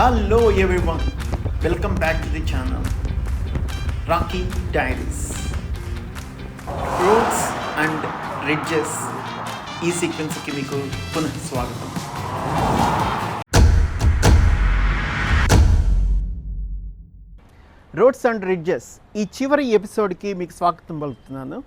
Hello everyone, welcome back to the channel Rocky diaries roads and ridges ఈ సీక్వెన్స్కి మీకు పునః స్వాగతం రోడ్స్ అండ్ రిడ్జెస్ ఈ చివరి ఎపిసోడ్కి మీకు స్వాగతం పలుకుతున్నాను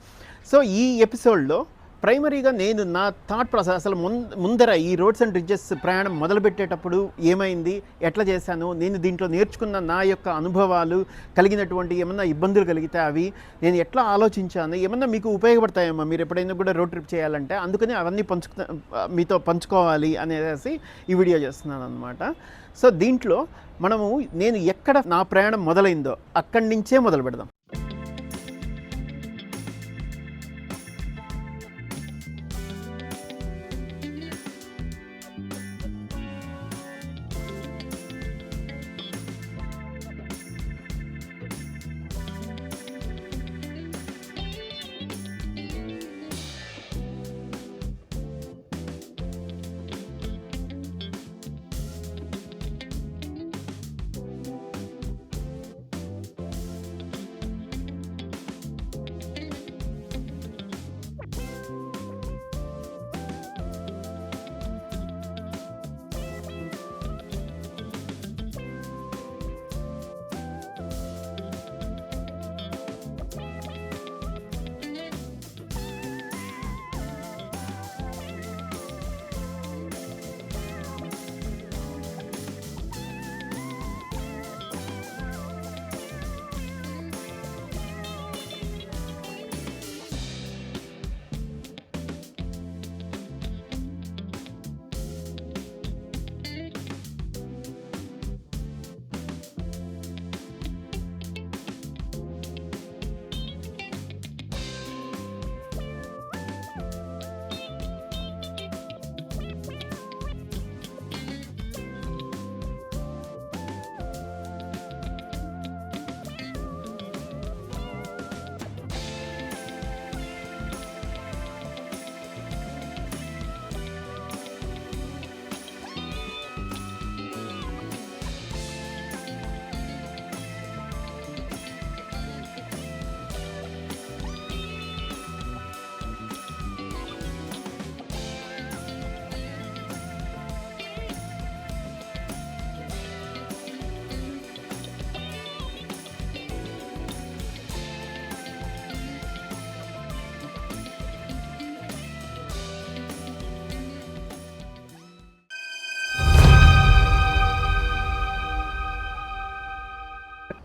సో ఈ ఎపిసోడ్లో ప్రైమరీగా నేను నా థాట్ ప్రాసెస్ అసలు ముందర ఈ రోడ్స్ అండ్ బ్రిడ్జెస్ ప్రయాణం మొదలుపెట్టేటప్పుడు ఏమైంది? ఎట్లా చేశాను? నేను దీంట్లో నేర్చుకున్న నా యొక్క అనుభవాలు కలిగినటువంటి ఏమన్నా ఇబ్బందులు కలిగితే అవి నేను ఎట్లా ఆలోచించాను? ఏమన్నా మీకు ఉపయోగపడతాయేమో? మీరు ఎప్పుడైనా కూడా రోడ్ ట్రిప్ చేయాలంటే అందుకని అవన్నీ పంచుకు మీతో పంచుకోవాలి అనేసి ఈ వీడియో చేస్తున్నాను అనమాట సో దీంట్లో మనము నేను ఎక్కడ నా ప్రయాణం మొదలైందో అక్కడి నుంచే మొదలు పెడదాం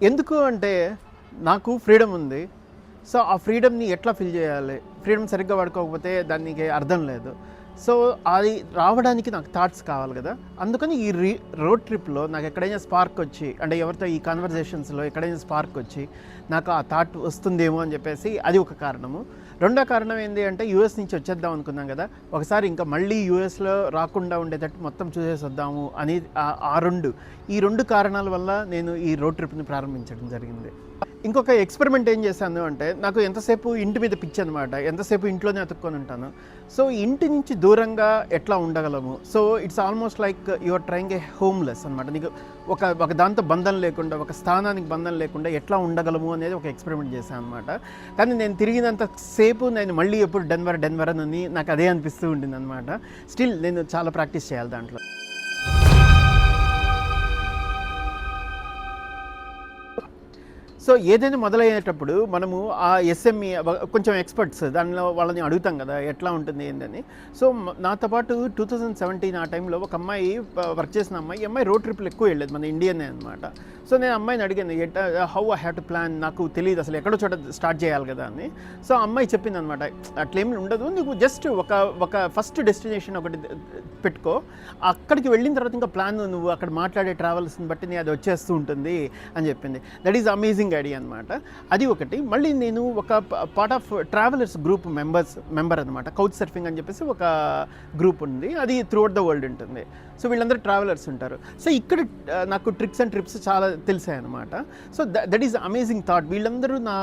ఎందుకు అంటే నాకు ఫ్రీడమ్ ఉంది. సో ఆ ఫ్రీడమ్ని ఎట్లా ఫిల్ చేయాలి? ఫ్రీడమ్ సరిగ్గా వాడుకోకపోతే దానికి అర్థం లేదు. సో అది రావడానికి నాకు థాట్స్ కావాలి కదా. అందుకని ఈ రీ రోడ్ ట్రిప్లో నాకు ఎక్కడైనా స్పార్క్ వచ్చి అంటే ఎవరితో ఈ కాన్వర్జేషన్స్లో ఎక్కడైనా స్పార్క్ వచ్చి నాకు ఆ థాట్ వస్తుందేమో అని చెప్పేసి అది ఒక కారణము. రెండో కారణం ఏంటి అంటే యూఎస్ నుంచి వచ్చేద్దాం అనుకున్నాం కదా. ఒకసారి ఇంకా మళ్ళీ యూఎస్లో రాకుండా ఉండేటట్టు మొత్తం చూసేసి వద్దాము అని ఆ- ఆ రెండు ఈ రెండు కారణాల వల్ల నేను ఈ రోడ్ ట్రిప్ని ప్రారంభించడం జరిగింది. ఇంకొక ఎక్స్పెరిమెంట్ ఏం చేశాను అంటే నాకు ఎంతసేపు ఇంటి మీద పిచ్చి అనమాట ఎంతసేపు ఇంట్లోనే అతుక్కొని ఉంటాను. సో ఇంటి నుంచి దూరంగా ఎట్లా ఉండగలము? So it's almost like your trying a homeless అనమాట నీకు ఒక ఒక దాంతో బంధం లేకుండా ఒక స్థానానికి బంధం లేకుండా ఎట్లా ఉండగలము అనేది ఒక ఎక్స్పెరిమెంట్ చేశాను అనమాట కానీ నేను తిరిగినంత సేపు నేను మళ్ళీ ఎప్పుడు డెన్వర్ డెన్వర్ అని నాకు అదే అనిపిస్తూ ఉండింది అనమాట స్టిల్ నేను చాలా ప్రాక్టీస్ చేయాలి దాంట్లో. సో ఏదైనా మొదలయ్యేటప్పుడు మనము ఆ ఎస్ఎంఈ కొంచెం ఎక్స్పర్ట్స్ దానిలో వాళ్ళని అడుగుతాం కదా ఎట్లా ఉంటుంది ఏంటని సో నాతో పాటు టూ థౌజండ్ సెవెంటీన్ ఆ టైంలో ఒక అమ్మాయి వర్క్ చేసిన అమ్మాయి అమ్మాయి రోడ్ ట్రిప్లు ఎక్కువ వెళ్ళేది మన ఇండియనే అనమాట సో నేను అమ్మాయిని అడిగాను at how I have to plan నాకు తెలియదు అసలు ఎక్కడో చోట స్టార్ట్ చేయాలి కదా అని. సో అమ్మాయి చెప్పింది అనమాట అట్లేమి ఉండదు నువ్వు జస్ట్ ఒక ఒక ఫస్ట్ డెస్టినేషన్ ఒకటి పెట్టుకో. అక్కడికి వెళ్ళిన తర్వాత ఇంకా ప్లాన్ నువ్వు అక్కడ మాట్లాడే ట్రావెల్స్ని బట్టి నీ అది వచ్చేస్తూ ఉంటుంది అని చెప్పింది. దట్ ఈజ్ అమేజింగ్ ఐడియా అనమాట అది ఒకటి. మళ్ళీ నేను ఒక part of travellers group members member అనమాట కౌచ్ సర్ఫింగ్ అని చెప్పేసి ఒక గ్రూప్ ఉంది. అది త్రూఅవుట్ ద వరల్డ్ ఉంటుంది. సో వీళ్ళందరూ ట్రావెలర్స్ ఉంటారు. సో ఇక్కడ నాకు ట్రిక్స్ అండ్ ట్రిప్స్ చాలా తెలిసాయి అనమాట so that is amazing thought వీళ్ళందరూ నా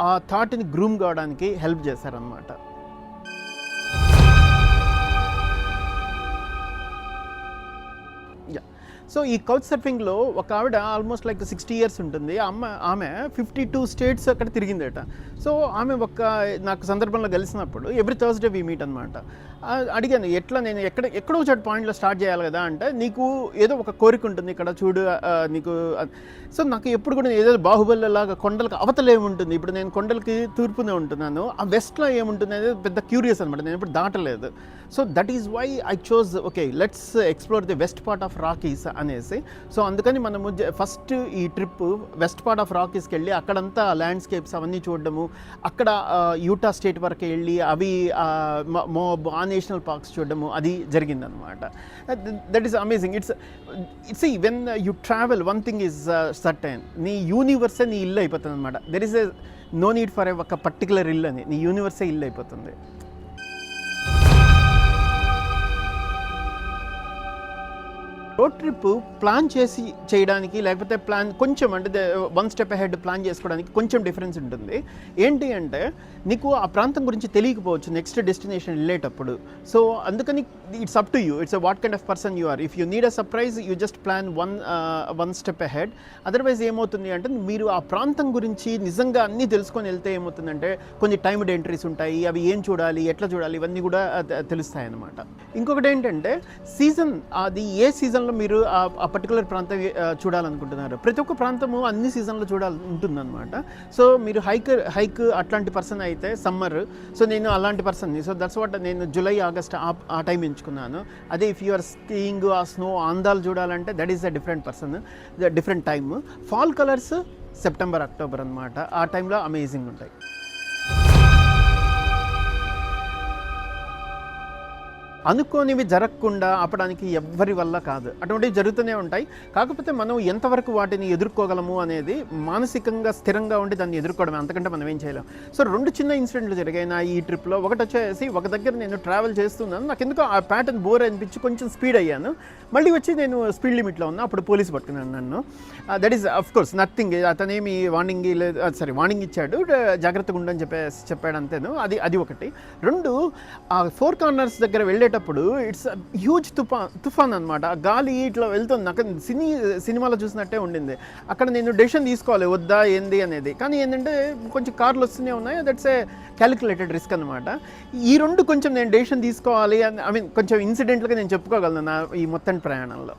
ఆ థాట్ని గ్రూమ్ కావడానికి హెల్ప్ చేశారనమాట సో ఈ కౌచ్ సర్ఫింగ్లో ఒక ఆవిడ ఆల్మోస్ట్ లైక్ సిక్స్టీ ఇయర్స్ ఉంటుంది. అమ్మ ఆమె ఫిఫ్టీ టూ స్టేట్స్ అక్కడ తిరిగిందట. సో ఆమె ఒక నాకు సందర్భంలో కలిసినప్పుడు ఎవ్రీ థర్స్డే వీ మీట్ అనమాట అడిగాను ఎట్లా నేను ఎక్కడ ఎక్కడో చోటు పాయింట్లో స్టార్ట్ చేయాలి కదా అంటే నీకు ఏదో ఒక కోరిక ఉంటుంది ఇక్కడ చూడు నీకు సో నాకు ఎప్పుడు కూడా ఏదో బాహుబలిలాగా కొండలకు అవతల ఉంటుంది? ఇప్పుడు నేను కొండలకి తూర్పునే ఉంటున్నాను. ఆ వెస్ట్లో ఏముంటుంది అనేది పెద్ద క్యూరియస్ అనమాట నేను ఇప్పుడు దాటలేదు. So that is why I chose okay let's explore the west part of Rockies అనేసి. సో అందుకని మనము ఫస్ట్ ఈ ట్రిప్ వెస్ట్ పార్ట్ ఆఫ్ రాకీస్కి వెళ్ళి అక్కడంతా ల్యాండ్స్కేప్స్ అవన్నీ చూడడము. అక్కడ యూటా స్టేట్ వరకు వెళ్ళి అవి ఆ, మోబ్ ఆ నేషనల్ పార్క్స్ చూడడము. అది జరిగిందనమాట that is amazing it's it's when you travel one thing is certain నీ యూనివర్సే నీ ఇల్లు అయిపోతుంది అనమాట there is a no need for ఒక పర్టికులర్ ఇల్లు అని. నీ యూనివర్సే ఇల్లు అయిపోతుంది. రోడ్ ట్రిప్ ప్లాన్ చేసి చేయడానికి లేకపోతే ప్లాన్ కొంచెం అంటే వన్ స్టెప్ అహెడ్ ప్లాన్ చేసుకోవడానికి కొంచెం డిఫరెన్స్ ఉంటుంది. ఏంటి అంటే నీకు ఆ ప్రాంతం గురించి తెలియకపోవచ్చు నెక్స్ట్ డెస్టినేషన్ వెళ్ళేటప్పుడు. సో అందుకని it's up to you. It's what kind of person you are. If you need a surprise you just plan one one step head otherwise ఏమవుతుంది అంటే మీరు ఆ ప్రాంతం గురించి నిజంగా అన్నీ తెలుసుకొని వెళ్తే ఏమవుతుందంటే కొన్ని టైమ్డ్ ఎంట్రీస్ ఉంటాయి అవి ఏం చూడాలి ఎట్లా చూడాలి ఇవన్నీ కూడా తెలుస్తాయి అన్నమాట ఇంకొకటి ఏంటంటే సీజన్ అది ఏ సీజన్లో మీరు ఆ- పర్టికులర్ ప్రాంతం చూడాలనుకుంటున్నారు. ప్రతి ఒక్క ప్రాంతము అన్ని సీజన్లో చూడాలి ఉంటుందన్నమాట. సో మీరు హైక్ హైక్ అట్లాంటి పర్సన్ అయితే సమ్మర్ సో నేను అలాంటి పర్సన్ని సో దట్స్ వాట్ నేను జూలై ఆగస్ట్ ఆ ఆ టైం ఎంచుకున్నాను. అదే ఇఫ్ యు ఆర్ స్కీయింగ్ ఆ స్నో ఆందాలు చూడాలంటే that is a different person different time fall colours September October అనమాట ఆ టైంలో అమేజింగ్ ఉంటాయి. అనుకోనివి జరగకుండా ఆపడానికి ఎవ్వరి వల్ల కాదు. అటువంటివి జరుగుతూనే ఉంటాయి. కాకపోతే మనం ఎంతవరకు వాటిని ఎదుర్కోగలము అనేది మానసికంగా స్థిరంగా ఉండి దాన్ని ఎదుర్కోవడమే. అంతకంటే మనం ఏం చేయలేం. సో రెండు చిన్న ఇన్సిడెంట్లు జరిగాయి నా ఈ ట్రిప్లో. ఒకటి వచ్చేసి ఒక దగ్గర నేను ట్రావెల్ చేస్తున్నాను. నాకు ఎందుకో ఆ ప్యాటర్న్ బోర్ అనిపించి కొంచెం స్పీడ్ అయ్యాను. మళ్ళీ వచ్చి నేను స్పీడ్ లిమిట్లో ఉన్నా. అప్పుడు పోలీస్ పట్టుకున్నాను నన్ను. That is of course nothing అతనేమి warning లేదు సారీ వార్నింగ్ ఇచ్చాడు. జాగ్రత్తగా ఉండని చెప్పేసి చెప్పాడు అంతేను. అది అది ఒకటి. రెండు ఆ ఫోర్ కార్నర్స్ దగ్గర వెళ్ళేటప్పుడు ఇట్స్ హ్యూజ్ తుఫాన్ తుఫాన్ అనమాట గాలి ఇట్లా వెళ్తుంది. అక్కడ సినీ సినిమాలో చూసినట్టే ఉండింది. అక్కడ నేను డెసిషన్ తీసుకోవాలి వద్దా ఏంది అనేది. కానీ ఏంటంటే కొంచెం కార్లు వస్తూనే ఉన్నాయి. దట్స్ ఏ క్యాలిక్యులేటెడ్ రిస్క్ అనమాట ఈ రెండు కొంచెం నేను డెసిషన్ తీసుకోవాలి అని ఐ మీన్ కొంచెం ఇన్సిడెంట్లుగా నేను చెప్పుకోగలను నా ఈ మొత్తం ప్రయాణంలో.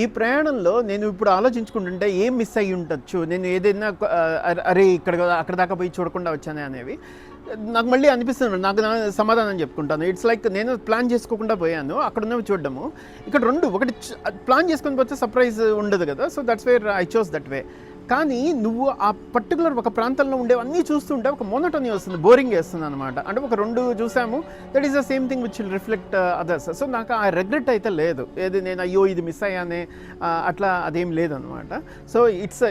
ఈ ప్రయాణంలో నేను ఇప్పుడు ఆలోచించుకుంటుంటే ఏం మిస్ అయ్యి ఉండొచ్చు? నేను ఏదైనా అరే ఇక్కడ అక్కడ దాకా పోయి చూడకుండా వచ్చానే అనేవి. నాకు మళ్ళీ అనిపిస్తుంది నాకు సమాధానం చెప్పుకుంటాను. ఇట్స్ లైక్ నేను ప్లాన్ చేసుకోకుండా పోయాను అక్కడ ఉన్నవి చూడడము. ఇక్కడ రెండు ఒకటి ప్లాన్ చేసుకొని పోతే సర్ప్రైజ్ ఉండదు కదా. So that's where I chose that way కానీ నువ్వు ఆ పర్టికులర్ ఒక ప్రాంతంలో ఉండేవన్నీ చూస్తుంటే ఒక మోనోటోనీ వస్తుంది బోరింగ్ వేస్తుంది అనమాట అంటే ఒక రెండు చూసాము that is the same thing which will reflect others so నాకు ఆ రెగ్రెట్ అయితే లేదు. ఏది నేను అయ్యో ఇది మిస్ అయ్యానే అట్లా అదేం లేదనమాట సో ఇట్స్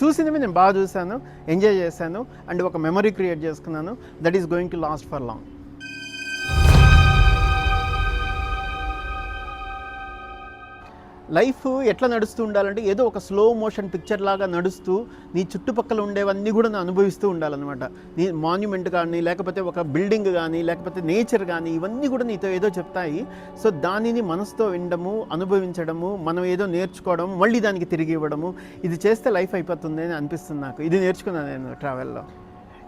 చూసినవి నేను బాగా చూశాను ఎంజాయ్ చేశాను అండ్ ఒక మెమరీ క్రియేట్ చేసుకున్నాను that is going to last for long life ఎట్లా నడుస్తూ ఉండాలంటే ఏదో ఒక స్లో మోషన్ పిక్చర్ లాగా నడుస్తూ నీ చుట్టుపక్కల ఉండేవన్నీ కూడా నువ్వు అనుభవిస్తూ ఉండాలన్నమాట. నీ మాన్యుమెంట్ కానీ లేకపోతే ఒక బిల్డింగ్ కానీ లేకపోతే నేచర్ కానీ ఇవన్నీ కూడా నీతో ఏదో చెప్తాయి. సో దానిని మనసుతో వినడము అనుభవించడము మనం ఏదో నేర్చుకోవడం మళ్ళీ దానికి తిరిగి ఇవ్వడము ఇది చేస్తే లైఫ్ అయిపోతుంది అని అనిపిస్తుంది నాకు. ఇది నేర్చుకున్నాను నేను ట్రావెల్లో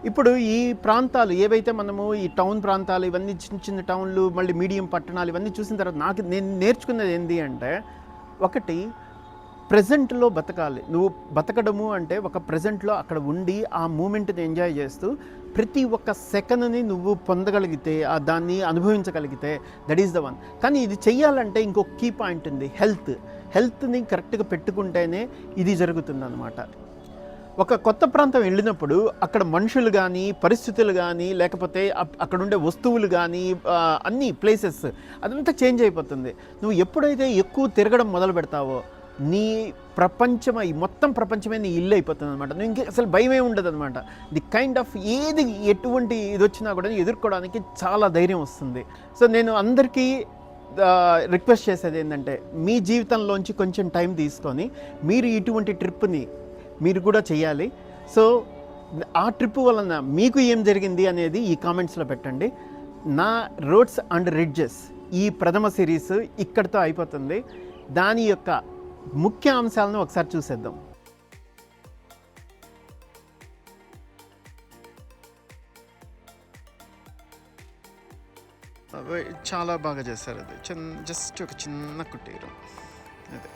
ఇప్పుడు ఈ ప్రాంతాలు ఏవైతే మనము ఈ టౌన్ ప్రాంతాలు ఇవన్నీ చిన్న చిన్న టౌన్లు మళ్ళీ మీడియం పట్టణాలు ఇవన్నీ చూసిన తర్వాత నాకు నేను నేర్చుకున్నది ఏంటి అంటే ఒకటి ప్రజెంట్లో బతకాలి. నువ్వు బతకడము అంటే ఒక ప్రజెంట్లో అక్కడ ఉండి ఆ మూమెంట్ని ఎంజాయ్ చేస్తూ ప్రతి ఒక్క సెకండ్ని నువ్వు పొందగలిగితే ఆ దాన్ని అనుభవించగలిగితే దట్ ఈస్ ద వన్ కానీ ఇది చెయ్యాలంటే ఇంకొక కీ పాయింట్ ఉంది హెల్త్ హెల్త్ని కరెక్ట్గా పెట్టుకుంటేనే ఇది జరుగుతుంది ఒక కొత్త ప్రాంతం వెళ్ళినప్పుడు అక్కడ మనుషులు కానీ పరిస్థితులు కానీ లేకపోతే అప్- అక్కడ ఉండే వస్తువులు కానీ అన్ని ప్లేసెస్ అదంతా చేంజ్ అయిపోతుంది. నువ్వు ఎప్పుడైతే ఎక్కువ తిరగడం మొదలు పెడతావో నీ ప్రపంచం ఈ మొత్తం ప్రపంచమే నీ ఇల్లు అయిపోతుంది అనమాట నువ్వు ఇంకే అసలు భయమే ఉండదు అనమాట ది కైండ్ ఆఫ్ ఏది ఎటువంటి ఇది వచ్చినా కూడా ఎదుర్కోవడానికి చాలా ధైర్యం వస్తుంది. సో నేను అందరికీ రిక్వెస్ట్ చేసేది ఏంటంటే మీ జీవితంలోంచి కొంచెం టైం తీసుకొని మీరు ఇటువంటి ట్రిప్ని మీరు కూడా చేయాలి. సో ఆ ట్రిప్ వలన మీకు ఏం జరిగింది అనేది ఈ కామెంట్స్లో పెట్టండి. నా రోడ్స్ అండ్ రిడ్జెస్ ఈ ప్రథమ సిరీస్ ఇక్కడితో అయిపోతుంది. దాని యొక్క ముఖ్య అంశాలను ఒకసారి చూసేద్దాం. చాలా బాగా చేశారు అది. చిన్న జస్ట్ ఒక చిన్న కుటీరం అదే.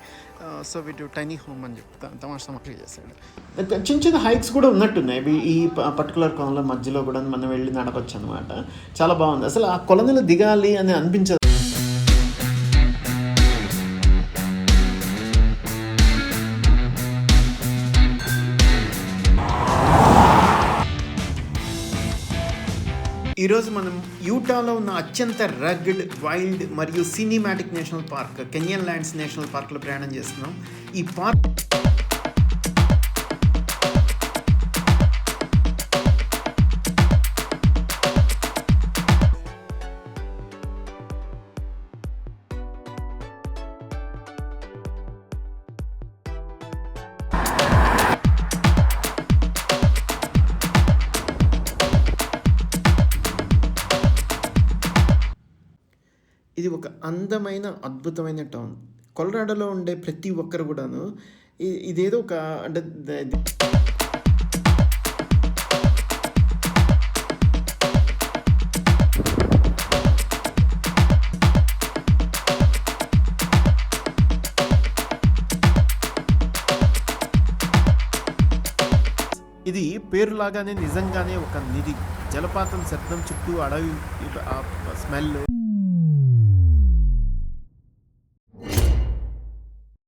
సో వీటి టైనీ హోమ్ అని చెప్తా తమాషా సమాప్తి చేశాడు. చిన్న చిన్న హైక్స్ కూడా ఉన్నట్టున్నాయి. ఈ పర్టికులర్ కొలంలో మధ్యలో కూడా మనం వెళ్ళి నడపచ్చు అనమాట చాలా బాగుంది. అసలు ఆ కొలనీలో దిగాలి అని అనిపించదు ఈరోజు మనం యూటాలో ఉన్న అత్యంత రగ్డ్ వైల్డ్ మరియు cinematic national park Canyonlands national పార్క్లో ప్రయాణం చేస్తున్నాం. ఈ పార్క్ ఇది ఒక అందమైన అద్భుతమైన టౌన్. కొలరాడోలో ఉండే ప్రతి ఒక్కరు కూడాను ఇదేదో ఒక అంటే ఇది. పేరులాగానే నిజంగానే ఒక నిధి. జలపాతం శబ్దం చుట్టూ అడవి స్మెల్.